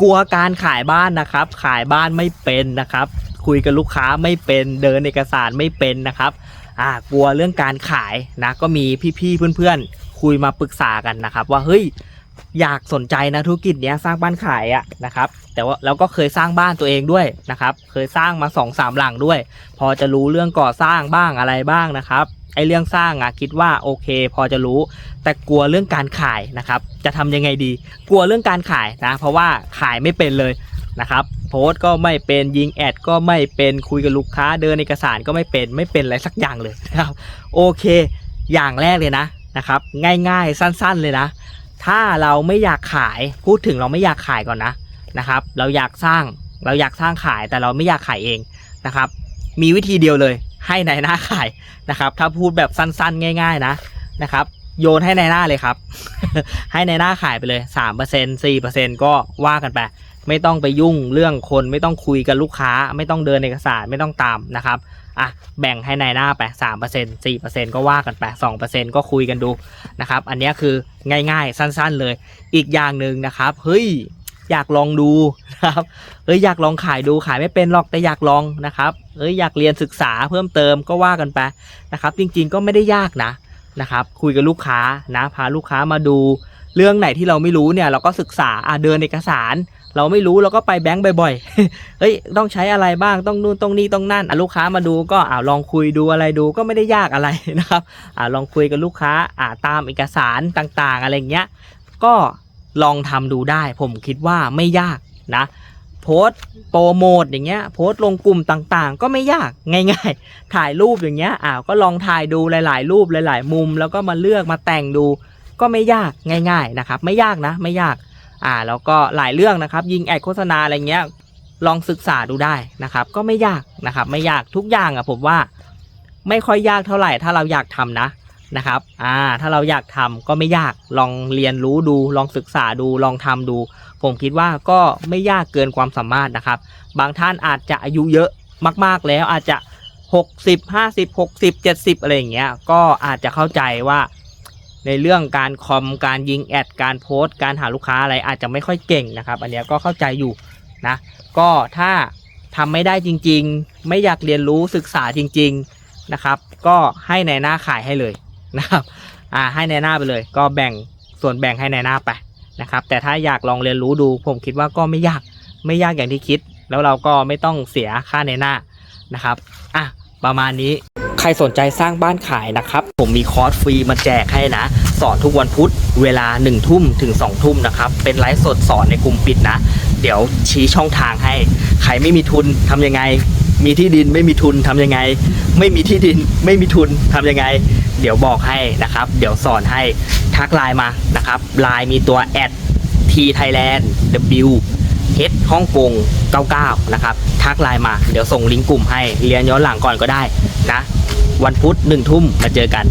กลัวการขายบ้านนะครับ ขายบ้านไม่เป็นนะครับ คุยกับลูกค้าไม่เป็นเดินเอกสารไม่เป็นนะครับอ่ากลัวเรื่องการขายนะก็มีพี่ๆเพื่อนๆ คุยมาปรึกษากันนะครับ ว่าเฮ้ยอยากสนใจนะธุรกิจเนี้ยสร้างบ้านขายอะนะครับ แต่ว่าแล้วก็เคยสร้างบ้านตัวเองด้วยนะครับ เคยสร้างมา2อสามหลังด้วย พอจะรู้เรื่องก่อสร้างบ้างอะไรบ้างนะครับ ไอเรื่องสร้างอะคิดว่าโอเค พอจะรู้ แต่กลัวเรื่องการขายนะครับ จะทำยังไงดี กลัวเรื่องการขายนะ เพราะว่าขายไม่เป็นเลยนะครับ โพสก็ไม่เป็นยิงแอดก็ไม่เป็นคุยกับลูกค้าเดินเอกสารก็ไม่เป็นไม่เป็นอะไรสักอย่างเลยนะครับ โอเค อย่างแรกเลยนะนะครับ ง่ายๆสั้น ๆเลยนะ ถ้าเราไม่อยากขายพูดถึงเราไม่อยากขายก่อนนะนะครับ เราอยากสร้างเราอยากสร้างขายแต่เราไม่อยากขายเองนะครับ มีวิธีเดียวเลย ให้ในายหน้าขายนะครับ ถ้าพูดแบบสั้นๆ ง่าย ๆ นะนะครับ โยนให้ในายหน้าเลยครับ ให้ในายหน้าขายไปเลย3% 4%ก็ว่ากันไป ไม่ต้องไปยุ่งเรื่องคนไม่ต้องคุยกับลูกค้า ไม่ต้องเดินเอกสารไม่ต้องตามนะครับอะแบ่งให้ในายหน้าไป3% 4%ก็ว่ากันไป2%ก็คุยกันดูนะครับ อันนี้คือง่ายๆ สั้นๆเลย อีกอย่างหนึ่งนะครับเฮ้ย อยากลองดูนะครับเฮ้ยอยากลองขายดูขายไม่เป็นหรอกแต่อยากลองนะครับเฮ้ยอยากเรียนศึกษาเพิ่มเติมก็ว่ากันไปนะครับ จริงๆก็ไม่ได้ยากนะนะครับ คุยกับลูกค้านะพาลูกค้ามาดู เรื่องไหนที่เราไม่รู้เนี่ยเราก็ศึกษาอะเดินเอกสาร เราไม่รู้เราก็ไปแบงก์บ่อยๆเฮ้ยต้องใช้อะไรบ้างต้องนู่นต้องนี่ต้องนั่นอะลูกค้ามาดูก็อ่าลองคุยดูอะไรดูก็ไม่ได้ยากอะไรนะครับอ่าลองคุยกับลูกค้าอ่าตามเอกสารต่างๆ อะไรเงี้ยก็ ลองทำดูได้ ผมคิดว่าไม่ยากนะ โพสโปรโมทอย่างเงี้ย โพสลงกลุ่มต่างๆ ก็ไม่ยากง่ายๆ ถ่ายรูปอย่างเงี้ยอ่าวก็ลองถ่ายดูหลาย ๆ รูปหลาย ๆ มุม แล้วก็มาเลือกมาแต่งดู ก็ไม่ยากง่าย ๆนะครับ ไม่ยากนะ ไม่ยากอ่าแล้วก็หลายเรื่องนะครับ ยิงแอดโฆษณาอะไรเงี้ยลองศึกษาดูได้นะครับ ก็ไม่ยากนะครับ ไม่ยากทุกอย่างอะผมว่า ไม่ค่อยยากเท่าไหร่ถ้าเราอยากทำนะ นะครับอ่าถ้าเราอยากทำก็ไม่ยากลองเรียนรู้ดู ลองศึกษาดูลองทำดู ผมคิดว่าก็ไม่ยากเกินความสามารถนะครับ บางท่านอาจจะอายุเยอะมาก ๆ แล้วอาจจะ 60 50 60 70 อะไรอย่างเงี้ยก็อาจจะเข้าใจว่าในเรื่องการคอมการยิงแอดการโพสต์การหาลูกค้าอะไรอาจจะไม่ค่อยเก่งนะครับอันนี้ก็เข้าใจอยู่นะก็ถ้าทำไม่ได้จริง ๆ ไม่อยากเรียนรู้ศึกษาจริง ๆนะครับ ก็ให้ในหน้าขายให้เลย นะครับอ่าให้ในหน้าไปเลย ก็แบ่งส่วนแบ่งให้ในหน้าไปนะครับแต่ถ้าอยากลองเรียนรู้ดูผมคิดว่าก็ไม่ยากไม่ยากอย่างที่คิด แล้วเราก็ไม่ต้องเสียค่าในหน้านะครับอะประมาณนี้ใครสนใจสร้างบ้านขายนะครับ ผมมีคอร์สฟรีมาแจกให้นะ สอนทุกวันพุธเวลา1นึ่ทุ่มถึง2องทุ่มนะครับ เป็นไลฟ์สดสอนในกลุ่มปิดนะ เดี๋ยวชี้ช่องทางให้ ใครไม่มีทุนทำยังไง มีที่ดินไม่มีทุนทำยังไง ไม่มีที่ดินไม่มีทุนทำยังไง เดี๋ยวบอกให้นะครับ เดี๋ยวสอนให้ทักไลน์มานะครับไลน์มีตัวแอด T Thailand W H ฮ่องกง99 นะครับ ทักไลน์มา เดี๋ยวส่งลิงก์กลุ่มให้ เรียนย้อนหลังก่อนก็ได้นะ วันพุธหนึ่งทุ่มมาเจอกัน